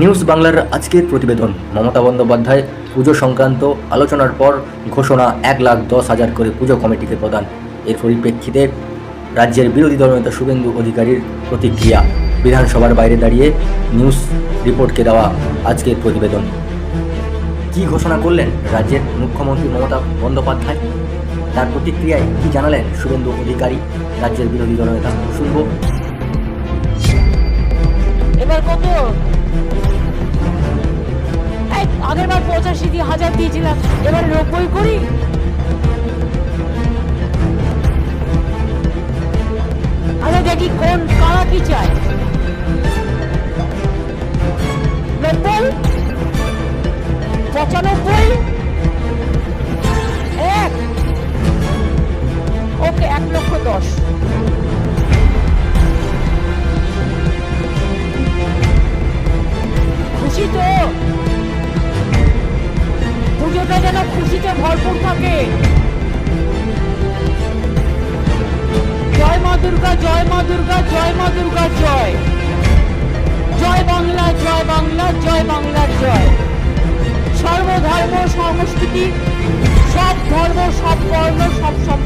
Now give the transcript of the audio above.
News বাংলার আজকের প্রতিবেদন। মমতা বন্দ্যোপাধ্যায়, পুজো সংক্রান্ত আলোচনার পর ঘোষণা এক লাখ দশ হাজার করে পুজো কমিটিকে প্রদান। এর পরিপ্রেক্ষিতে রাজ্যের বিরোধী দলনেতা শুভেন্দু অধিকারীর প্রতিক্রিয়া। বিধানসভার বাইরে দাঁড়িয়ে নিউজ রিপোর্টকে দেওয়া আজকের প্রতিবেদন। কি ঘোষণা করলেন রাজ্যের মুখ্যমন্ত্রী মমতা বন্দ্যোপাধ্যায়? তার প্রতিক্রিয়ায় কি জানালেন শুভেন্দু অধিকারী? রাজ্যের বিরোধী দলনেতা শুনব। পঁচাশি দিয়ে হাজার দিয়েছিলাম। এবার নব্বই করি। আরে দেখি কোন কারা কি চায়। নব্বই? পঁচানব্বই? এক? ওকে, এক লক্ষ দশ। খুশিতে ভরপুর থাকে। জয় মা দুর্গা, জয় মা দুর্গা, জয় মা দুর্গা, জয়। জয় বাংলা জয় বাংলা, জয় বাংলার জয়। সর্বধর্ম সংস্কৃতি, সব ধর্ম, সব বর্ণ সব সম্প্রদায়